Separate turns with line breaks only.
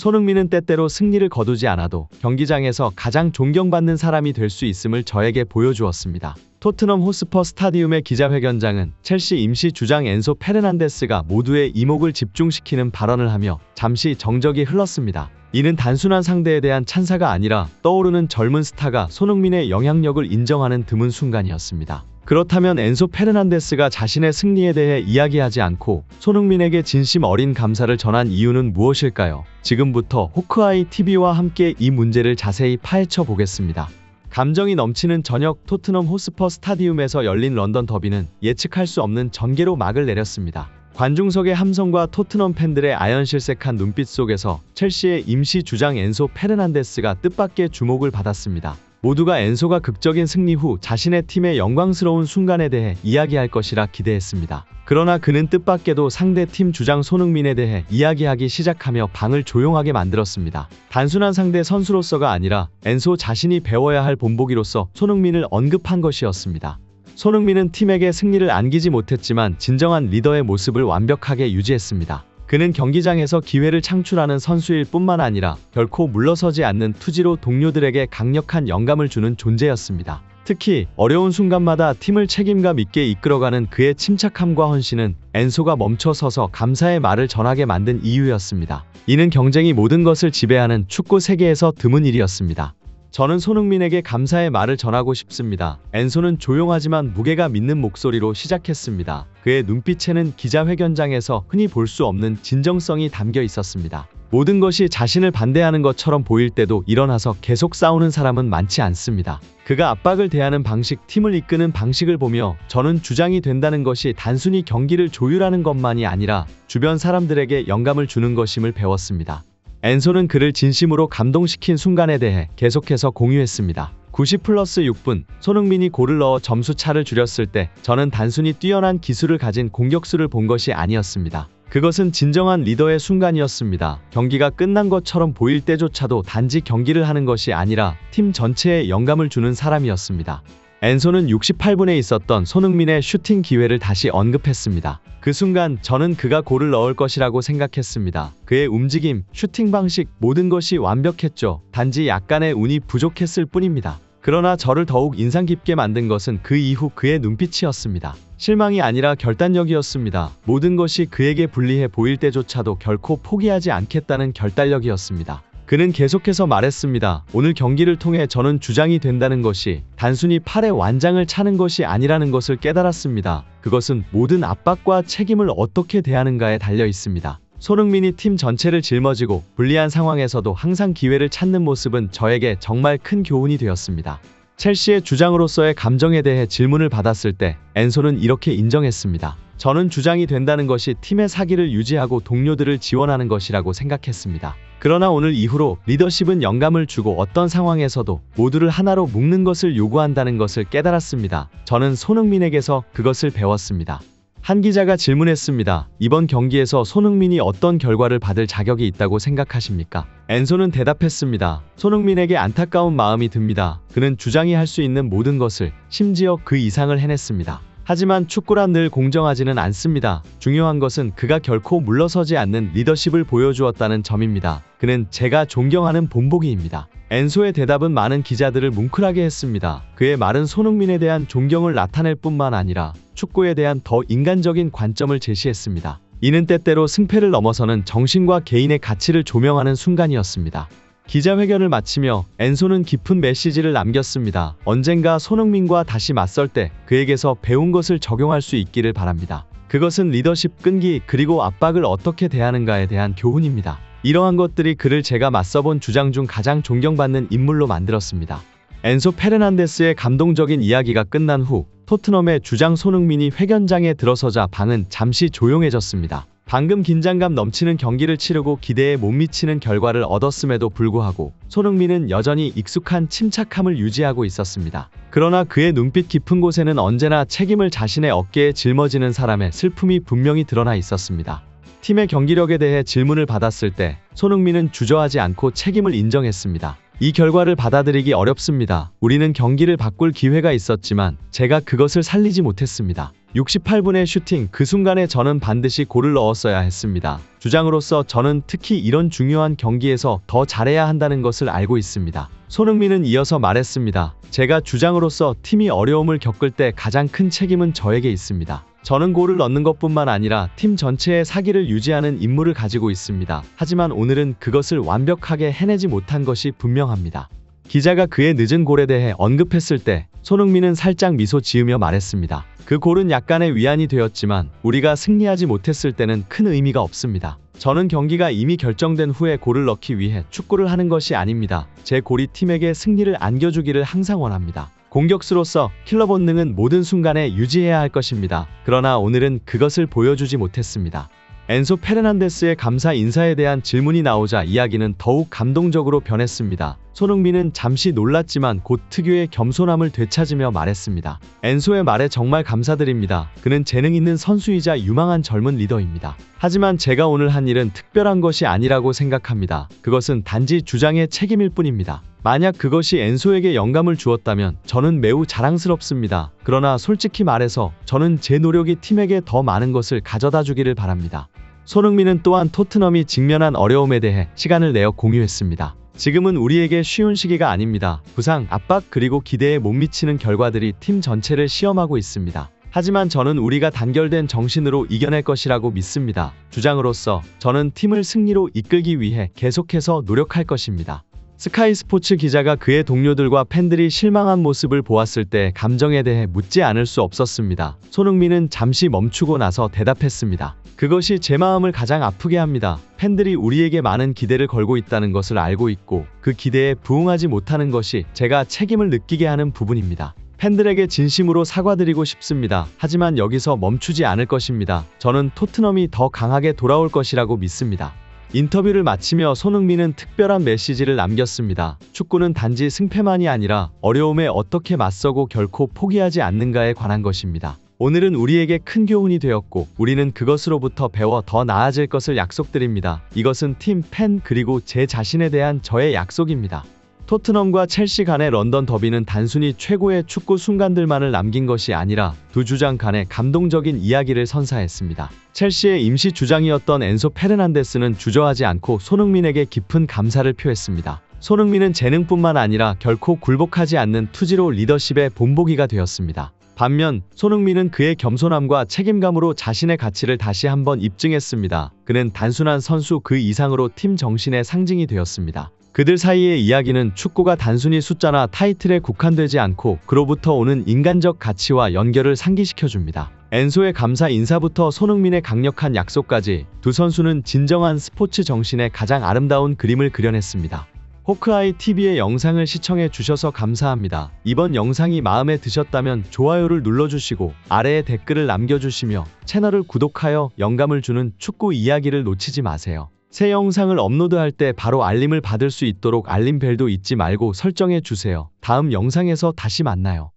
손흥민은 때때로 승리를 거두지 않아도 경기장에서 가장 존경받는 사람이 될 수 있음을 저에게 보여주었습니다. 토트넘 호스퍼 스타디움의 기자회견장은 첼시 임시 주장 엔소 페르난데스가 모두의 이목을 집중시키는 발언을 하며 잠시 정적이 흘렀습니다. 이는 단순한 상대에 대한 찬사가 아니라 떠오르는 젊은 스타가 손흥민의 영향력을 인정하는 드문 순간이었습니다. 그렇다면 엔소 페르난데스가 자신의 승리에 대해 이야기하지 않고 손흥민에게 진심 어린 감사를 전한 이유는 무엇일까요? 지금부터 호크아이 TV와 함께 이 문제를 자세히 파헤쳐 보겠습니다. 감정이 넘치는 저녁 토트넘 호스퍼 스타디움에서 열린 런던 더비는 예측할 수 없는 전개로 막을 내렸습니다. 관중석의 함성과 토트넘 팬들의 아연실색한 눈빛 속에서 첼시의 임시 주장 엔소 페르난데스가 뜻밖의 주목을 받았습니다. 모두가 엔소가 극적인 승리 후 자신의 팀의 영광스러운 순간에 대해 이야기할 것이라 기대했습니다. 그러나 그는 뜻밖에도 상대 팀 주장 손흥민에 대해 이야기하기 시작하며 방을 조용하게 만들었습니다. 단순한 상대 선수로서가 아니라 엔소 자신이 배워야 할 본보기로서 손흥민을 언급한 것이었습니다. 손흥민은 팀에게 승리를 안기지 못했지만 진정한 리더의 모습을 완벽하게 유지했습니다. 그는 경기장에서 기회를 창출하는 선수일 뿐만 아니라 결코 물러서지 않는 투지로 동료들에게 강력한 영감을 주는 존재였습니다. 특히 어려운 순간마다 팀을 책임감 있게 이끌어가는 그의 침착함과 헌신은 엔소가 멈춰서서 감사의 말을 전하게 만든 이유였습니다. 이는 경쟁이 모든 것을 지배하는 축구 세계에서 드문 일이었습니다. 저는 손흥민에게 감사의 말을 전하고 싶습니다. 엔소는 조용하지만 무게가 믿는 목소리로 시작했습니다. 그의 눈빛에는 기자회견장에서 흔히 볼 수 없는 진정성이 담겨 있었습니다. 모든 것이 자신을 반대하는 것처럼 보일 때도 일어나서 계속 싸우는 사람은 많지 않습니다. 그가 압박을 대하는 방식, 팀을 이끄는 방식을 보며 저는 주장이 된다는 것이 단순히 경기를 조율하는 것만이 아니라 주변 사람들에게 영감을 주는 것임을 배웠습니다. 엔소는 그를 진심으로 감동시킨 순간에 대해 계속해서 공유했습니다. 90 플러스 6분, 손흥민이 골을 넣어 점수 차를 줄였을 때 저는 단순히 뛰어난 기술을 가진 공격수를 본 것이 아니었습니다. 그것은 진정한 리더의 순간이었습니다. 경기가 끝난 것처럼 보일 때조차도 단지 경기를 하는 것이 아니라 팀 전체에 영감을 주는 사람이었습니다. 엔소는 68분에 있었던 손흥민의 슈팅 기회를 다시 언급했습니다. 그 순간 저는 그가 골을 넣을 것이라고 생각했습니다. 그의 움직임, 슈팅 방식, 모든 것이 완벽했죠. 단지 약간의 운이 부족했을 뿐입니다. 그러나 저를 더욱 인상 깊게 만든 것은 그 이후 그의 눈빛이었습니다. 실망이 아니라 결단력이었습니다. 모든 것이 그에게 불리해 보일 때조차도 결코 포기하지 않겠다는 결단력이었습니다. 그는 계속해서 말했습니다. 오늘 경기를 통해 저는 주장이 된다는 것이 단순히 팔의 완장을 차는 것이 아니라는 것을 깨달았습니다. 그것은 모든 압박과 책임을 어떻게 대하는가에 달려 있습니다. 손흥민이 팀 전체를 짊어지고 불리한 상황에서도 항상 기회를 찾는 모습은 저에게 정말 큰 교훈이 되었습니다. 첼시의 주장으로서의 감정에 대해 질문을 받았을 때 엔소는 이렇게 인정했습니다. 저는 주장이 된다는 것이 팀의 사기를 유지하고 동료들을 지원하는 것이라고 생각했습니다. 그러나 오늘 이후로 리더십은 영감을 주고 어떤 상황에서도 모두를 하나로 묶는 것을 요구한다는 것을 깨달았습니다. 저는 손흥민에게서 그것을 배웠습니다. 한 기자가 질문했습니다. 이번 경기에서 손흥민이 어떤 결과를 받을 자격이 있다고 생각하십니까? 엔소는 대답했습니다. 손흥민에게 안타까운 마음이 듭니다. 그는 주장이 할 수 있는 모든 것을, 심지어 그 이상을 해냈습니다. 하지만 축구란 늘 공정하지는 않습니다. 중요한 것은 그가 결코 물러서지 않는 리더십을 보여주었다는 점입니다. 그는 제가 존경하는 본보기입니다. 엔소의 대답은 많은 기자들을 뭉클하게 했습니다. 그의 말은 손흥민에 대한 존경을 나타낼 뿐만 아니라 축구에 대한 더 인간적인 관점을 제시했습니다. 이는 때때로 승패를 넘어서는 정신과 개인의 가치를 조명하는 순간이었습니다. 기자회견을 마치며 엔소는 깊은 메시지를 남겼습니다. 언젠가 손흥민과 다시 맞설 때 그에게서 배운 것을 적용할 수 있기를 바랍니다. 그것은 리더십 끈기 그리고 압박을 어떻게 대하는가에 대한 교훈입니다. 이러한 것들이 그를 제가 맞서본 주장 중 가장 존경받는 인물로 만들었습니다. 엔소 페르난데스의 감동적인 이야기가 끝난 후 토트넘의 주장 손흥민이 회견장에 들어서자 방은 잠시 조용해졌습니다. 방금 긴장감 넘치는 경기를 치르고 기대에 못 미치는 결과를 얻었음에도 불구하고 손흥민은 여전히 익숙한 침착함을 유지하고 있었습니다. 그러나 그의 눈빛 깊은 곳에는 언제나 책임을 자신의 어깨에 짊어지는 사람의 슬픔이 분명히 드러나 있었습니다. 팀의 경기력에 대해 질문을 받았을 때 손흥민은 주저하지 않고 책임을 인정했습니다. 이 결과를 받아들이기 어렵습니다. 우리는 경기를 바꿀 기회가 있었지만 제가 그것을 살리지 못했습니다. 68분의 슈팅 그 순간에 저는 반드시 골을 넣었어야 했습니다. 주장으로서 저는 특히 이런 중요한 경기에서 더 잘해야 한다는 것을 알고 있습니다. 손흥민은 이어서 말했습니다. 제가 주장으로서 팀이 어려움을 겪을 때 가장 큰 책임은 저에게 있습니다. 저는 골을 넣는 것뿐만 아니라 팀 전체의 사기를 유지하는 임무를 가지고 있습니다. 하지만 오늘은 그것을 완벽하게 해내지 못한 것이 분명합니다. 기자가 그의 늦은 골에 대해 언급했을 때 손흥민은 살짝 미소 지으며 말했습니다. 그 골은 약간의 위안이 되었지만 우리가 승리하지 못했을 때는 큰 의미가 없습니다. 저는 경기가 이미 결정된 후에 골을 넣기 위해 축구를 하는 것이 아닙니다. 제 골이 팀에게 승리를 안겨주기를 항상 원합니다. 공격수로서 킬러 본능은 모든 순간에 유지해야 할 것입니다. 그러나 오늘은 그것을 보여주지 못했습니다. 엔소 페르난데스의 감사 인사에 대한 질문이 나오자 이야기는 더욱 감동적으로 변했습니다. 손흥민은 잠시 놀랐지만 곧 특유의 겸손함을 되찾으며 말했습니다. 엔소의 말에 정말 감사드립니다. 그는 재능 있는 선수이자 유망한 젊은 리더입니다. 하지만 제가 오늘 한 일은 특별한 것이 아니라고 생각합니다. 그것은 단지 주장의 책임일 뿐입니다. 만약 그것이 엔소에게 영감을 주었다면 저는 매우 자랑스럽습니다. 그러나 솔직히 말해서 저는 제 노력이 팀에게 더 많은 것을 가져다 주기를 바랍니다. 손흥민은 또한 토트넘이 직면한 어려움에 대해 시간을 내어 공유했습니다. 지금은 우리에게 쉬운 시기가 아닙니다. 부상, 압박 그리고 기대에 못 미치는 결과들이 팀 전체를 시험하고 있습니다. 하지만 저는 우리가 단결된 정신으로 이겨낼 것이라고 믿습니다. 주장으로서 저는 팀을 승리로 이끌기 위해 계속해서 노력할 것입니다. 스카이 스포츠 기자가 그의 동료들과 팬들이 실망한 모습을 보았을 때 감정에 대해 묻지 않을 수 없었습니다. 손흥민은 잠시 멈추고 나서 대답했습니다. 그것이 제 마음을 가장 아프게 합니다. 팬들이 우리에게 많은 기대를 걸고 있다는 것을 알고 있고 그 기대에 부응하지 못하는 것이 제가 책임을 느끼게 하는 부분입니다. 팬들에게 진심으로 사과드리고 싶습니다. 하지만 여기서 멈추지 않을 것입니다. 저는 토트넘이 더 강하게 돌아올 것이라고 믿습니다. 인터뷰를 마치며 손흥민은 특별한 메시지를 남겼습니다. 축구는 단지 승패만이 아니라 어려움에 어떻게 맞서고 결코 포기하지 않는가에 관한 것입니다. 오늘은 우리에게 큰 교훈이 되었고 우리는 그것으로부터 배워 더 나아질 것을 약속드립니다. 이것은 팀, 팬 그리고 제 자신에 대한 저의 약속입니다. 토트넘과 첼시 간의 런던 더비는 단순히 최고의 축구 순간들만을 남긴 것이 아니라 두 주장 간의 감동적인 이야기를 선사했습니다. 첼시의 임시 주장이었던 엔소 페르난데스는 주저하지 않고 손흥민에게 깊은 감사를 표했습니다. 손흥민은 재능뿐만 아니라 결코 굴복하지 않는 투지로 리더십의 본보기가 되었습니다. 반면 손흥민은 그의 겸손함과 책임감으로 자신의 가치를 다시 한번 입증했습니다. 그는 단순한 선수 그 이상으로 팀 정신의 상징이 되었습니다. 그들 사이의 이야기는 축구가 단순히 숫자나 타이틀에 국한되지 않고 그로부터 오는 인간적 가치와 연결을 상기시켜줍니다. 엔소의 감사 인사부터 손흥민의 강력한 약속까지 두 선수는 진정한 스포츠 정신의 가장 아름다운 그림을 그려냈습니다. 호크아이 TV의 영상을 시청해 주셔서 감사합니다. 이번 영상이 마음에 드셨다면 좋아요를 눌러주시고 아래에 댓글을 남겨주시며 채널을 구독하여 영감을 주는 축구 이야기를 놓치지 마세요. 새 영상을 업로드할 때 바로 알림을 받을 수 있도록 알림벨도 잊지 말고 설정해 주세요. 다음 영상에서 다시 만나요.